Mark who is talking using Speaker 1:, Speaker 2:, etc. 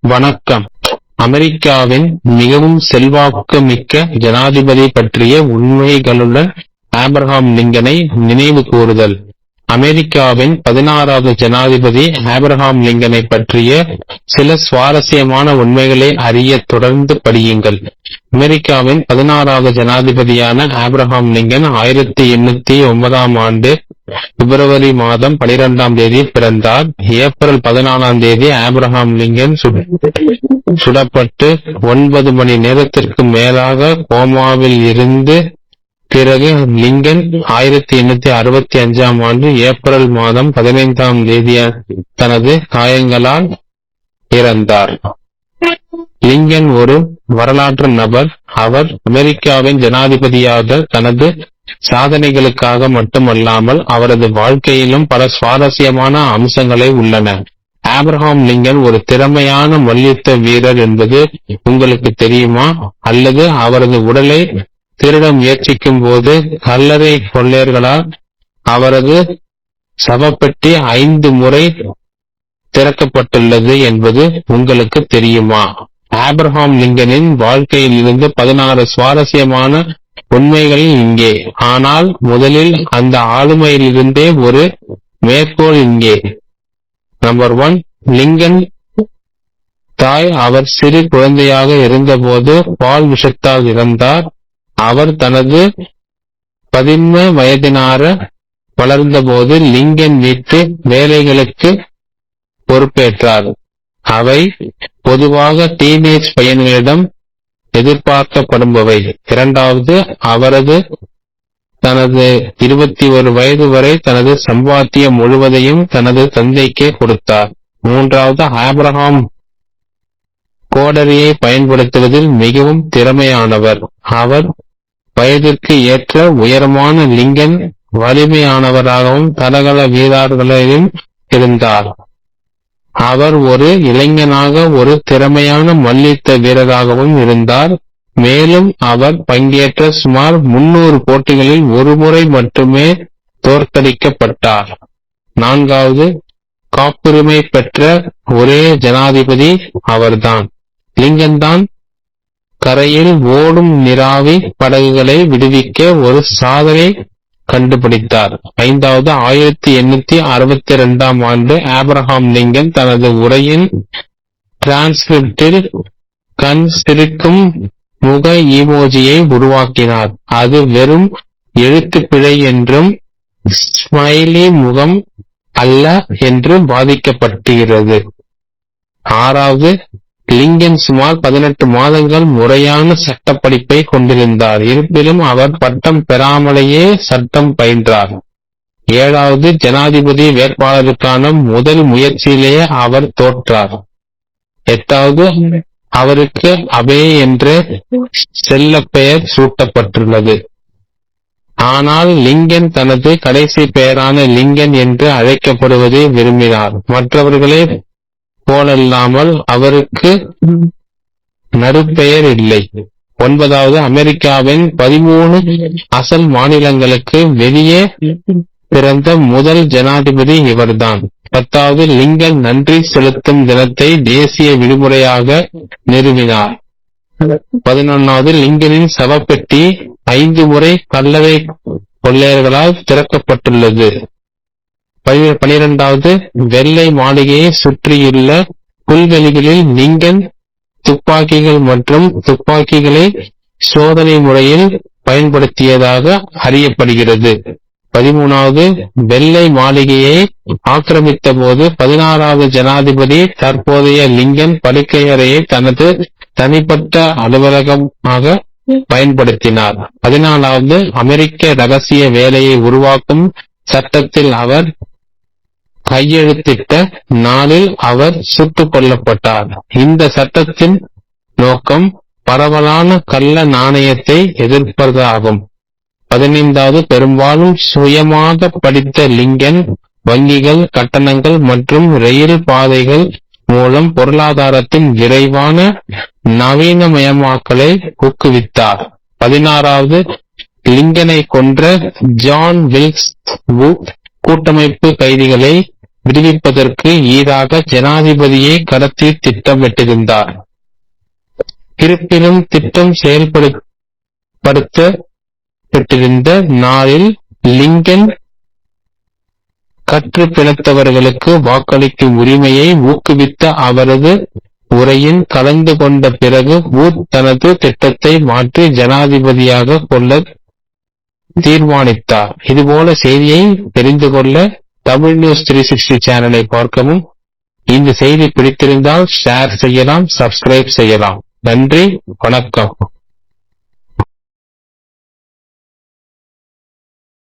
Speaker 1: வணக்கம். அமெரிக்காவின் மிகவும் செல்வாக்கு மிக்க ஜனாதிபதி பற்றிய உண்மைகளுடன் ஆபிரகாம் லிங்கனை நினைவு கூறுதல். அமெரிக்காவின் பதினாறாவது ஜனாதிபதி ஆபிரகாம் லிங்கனை பற்றிய சில சுவாரஸ்யமான உண்மைகளை அறிய தொடர்ந்து படியுங்கள். அமெரிக்காவின் பதினாறாவது ஜனாதிபதியான ஆபிரகாம் லிங்கன் ஆயிரத்தி எண்ணூத்தி ஒன்பதாம் ஆண்டு பிப்ரவரி மாதம் பனிரெண்டாம் தேதி பிறந்தார். ஏப்ரல் பதினாலாம் தேதி ஆபிரகாம் லிங்கன் சுடப்பட்டு ஒன்பது மணி நேரத்திற்கு மேலாக கோமாவில் இருந்து பிறகு லிங்கன் ஆயிரத்தி எண்ணூத்தி அறுபத்தி அஞ்சாம் ஆண்டு ஏப்ரல் மாதம் பதினைந்தாம் தேதி தனது காயங்களால் இறந்தார். லிங்கன் ஒரு வரலாற்று நபர். அவர் அமெரிக்காவின் ஜனாதிபதியாக தனது சாதனைகளுக்காக மட்டுமல்லாமல் அவரது வாழ்க்கையிலும் பல சுவாரஸ்யமான அம்சங்களை உள்ளன. ஆப்ரஹாம் லிங்கன் ஒரு திறமையான மல்யுத்த வீரர் என்பது உங்களுக்கு தெரியுமா? அல்லது அவரது உடலை திருட முயற்சிக்கும் போது கல்லறை கொள்ளையர்களால் அவரது சவப்பெட்டி ஐந்து முறை திறக்கப்பட்டுள்ளது என்பது உங்களுக்கு தெரியுமா? ஆப்ரஹாம் லிங்கனின் வாழ்க்கையில் இருந்து பதினாறு சுவாரஸ்யமான உண்மைகள் இங்கே. ஆனால் முதலில் அந்த ஆளுமையிலிருந்தே ஒரு மேற்கோள் இங்கே. நம்பர் ஒன் லிங்கன் தாய் அவர் சிறு குழந்தையாக இருந்தபோது பால் விஷத்தால் இறந்தார். அவர் தனது பதின்ம வயதினார வளர்ந்தபோது லிங்கன் வீட்டு வேலைகளுக்கு பொறுப்பேற்றார். அவை பொதுவாக டீனேஜ் பையன்களிடம் எதிர்பார்க்கப்படுபவை. இரண்டாவது அவரது தனது இருபத்தி ஒரு வயது வரை தனது சம்பாத்தியம் முழுவதையும் தனது தந்தைக்கே கொடுத்தார். மூன்றாவது ஆப்ரஹாம் கோடரியை பயன்படுத்துவதில் மிகவும் திறமையானவர். அவர் வயதிற்கு ஏற்ற உயரமான லிங்கன் வலிமையானவராகவும் தடகள வீரர்களையும் இருந்தார். அவர் ஒரு இளைஞனாக ஒரு திறமையான மல்யுத்த வீரராகவும் இருந்தார். மேலும் அவர் பங்கேற்ற சுமார் முன்னூறு போட்டிகளில் ஒருமுறை மட்டுமே தோற்கடிக்கப்பட்டார். நான்காவது காப்புரிமை பெற்ற ஒரே ஜனாதிபதி அவர்தான். லிங்கன் தான் கரையில் ஓடும் நிராவி படகுகளை விடுவிக்க ஒரு சாதனை கண்டுபிடித்தார். ஐந்தாவது ஆயிரத்தி எண்ணூத்தி அறுபத்தி இரண்டாம் ஆண்டு ஆப்ரஹாம் லிங்கன் தனது உரையின் டிரான்ஸ்கிரிப்டில் கண் சிரிக்கும் முக ஈமோஜியை உருவாக்கினார். அது வெறும் எழுத்துப்பிழை என்றும் ஸ்மைலி முகம் அல்ல என்று பாதிக்கப்பட்டுகிறது ஆறாவது லிங்கன் சுமார் பதினெட்டு மாதங்கள் முறையான சட்டப்படிப்பை கொண்டிருந்தார். இருப்பினும் அவர் பட்டம் பெறாமலேயே சட்டம் பயின்றார். ஏழாவது ஜனாதிபதி வேட்பாளருக்கான முதல் முயற்சியிலேயே அவர் தோற்றார். எட்டாவது அவருக்கு அபே என்ற செல்ல பெயர் சூட்டப்பட்டுள்ளது. ஆனால் லிங்கன் தனது கடைசி பெயரான லிங்கன் என்று அழைக்கப்படுவதை விரும்பினார். மற்றவர்களே போலல்லாமல் அவருக்கு நடுப்பெயர் இல்லை. ஒன்பதாவது அமெரிக்காவின் பதிமூணு அசல் மாநிலங்களுக்கு வெளியே பிறந்த முதல் ஜனாதிபதி இவர்தான். பத்தாவது லிங்கன் நன்றி செலுத்தும் தினத்தை தேசிய விடுமுறையாக நிறுவினார். பதினொன்னாவது லிங்கனின் சவப்பெட்டி ஐந்து முறை கல்லறை கொள்ளையர்களால் திறக்கப்பட்டுள்ளது. பனிரெண்டாவது வெள்ளை மாளிகையை சுற்றியுள்ள புல்வெளிகளில் நீங்கள் துப்பாக்கிகள் மற்றும் துப்பாக்கிகளை சோதனை முறையில் பயன்படுத்தியதாக அறியப்படுகிறது. பதிமூணாவது வெள்ளை மாளிகையை ஆக்கிரமித்த போது பதினாறாவது ஜனாதிபதி தற்போதைய லிங்கன் படுக்கையறையை தனது தனிப்பட்ட அலுவலகமாக பயன்படுத்தினார். பதினாலாவது அமெரிக்க ரகசிய வேலையை உருவாக்கும் சட்டத்தில் அவர் கையெழுத்திட்ட நாளில் அவர் சுட்டுக் கொல்லப்பட்டார். இந்த சட்டத்தின் நோக்கம் பரவலான கள்ள நாணயத்தை எதிர்ப்பதாகும். பதினைந்தாவது பெரும்பாலும் சுயமாக படித்த லிங்கன் வங்கிகள் கட்டணங்கள் மற்றும் ரயில் பாதைகள் மூலம் பொருளாதாரத்தின் விரைவான நவீனமயமாக்கலை ஊக்குவித்தார். பதினாறாவது லிங்கனை கொன்ற ஜான் வில்க்ஸ் கூட்டமைப்பு கைதிகளை விடுவிப்பதற்கு ஈடாக ஜனாதிபதியை கடத்தி திட்டமிட்டிருந்தார் இருப்பினும் திட்டம் செயல்படுத்தப்பட்டிருந்த நாளில் லிங்கன் கற்று பிணத்தவர்களுக்கு வாக்களிக்கும் உரிமையை ஊக்குவித்த அவரது உரையின் கலந்து கொண்ட பிறகு ஊத் தனது திட்டத்தை மாற்றி ஜனாதிபதியாக கொள்ள தீர்மானித்தார். இதுபோல செய்தியை தெரிந்து கொள்ள தமிழ் நியூஸ் த்ரீ சிக்ஸ்டி சேனலை பார்க்கவும். இந்த செய்தி பிடித்திருந்தால் ஷேர் செய்யலாம் சப்ஸ்கிரைப் செய்யலாம். நன்றி வணக்கம்.